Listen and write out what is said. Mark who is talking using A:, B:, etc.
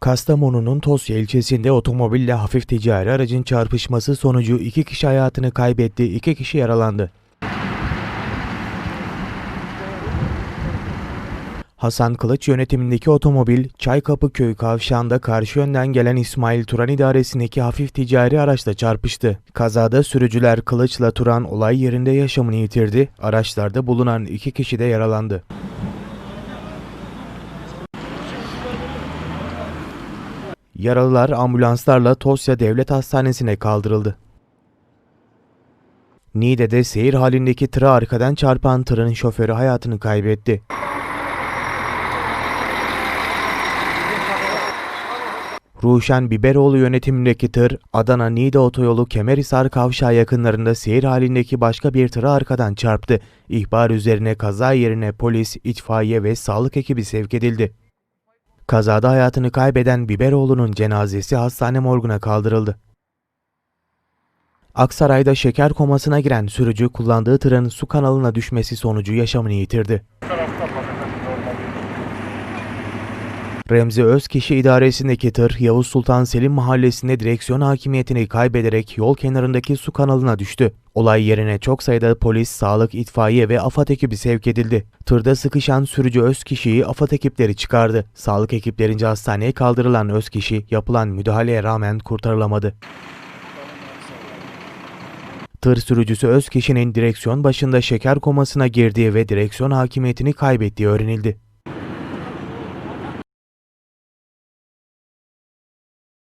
A: Kastamonu'nun Tosya ilçesinde otomobille hafif ticari aracın çarpışması sonucu iki kişi hayatını kaybetti, iki kişi yaralandı. Hasan Kılıç yönetimindeki otomobil Çaykapı Köy kavşağında karşı yönden gelen İsmail Turan idaresindeki hafif ticari araçla çarpıştı. Kazada sürücüler Kılıç'la Turan olay yerinde yaşamını yitirdi, araçlarda bulunan iki kişi de yaralandı. Yaralılar ambulanslarla Tosya Devlet Hastanesi'ne kaldırıldı. Niğde'de seyir halindeki tıra arkadan çarpan tırın şoförü hayatını kaybetti. Ruşen Biberoğlu yönetimindeki tır, Adana-Niğde otoyolu Kemerhisar kavşağı yakınlarında seyir halindeki başka bir tıra arkadan çarptı. İhbar üzerine kaza yerine polis, itfaiye ve sağlık ekibi sevk edildi. Kazada hayatını kaybeden Biberoğlu'nun cenazesi hastane morguna kaldırıldı. Aksaray'da şeker komasına giren sürücü kullandığı tırın su kanalına düşmesi sonucu yaşamını yitirdi. Remzi Özkişi idaresindeki tır Yavuz Sultan Selim mahallesinde direksiyon hakimiyetini kaybederek yol kenarındaki su kanalına düştü. Olay yerine çok sayıda polis, sağlık, itfaiye ve AFAD ekibi sevk edildi. Tırda sıkışan sürücü Özkişi'yi AFAD ekipleri çıkardı. Sağlık ekiplerince hastaneye kaldırılan Özkişi yapılan müdahaleye rağmen kurtarılamadı. Tır sürücüsü Özkişi'nin direksiyon başında şeker komasına girdiği ve direksiyon hakimiyetini kaybettiği öğrenildi.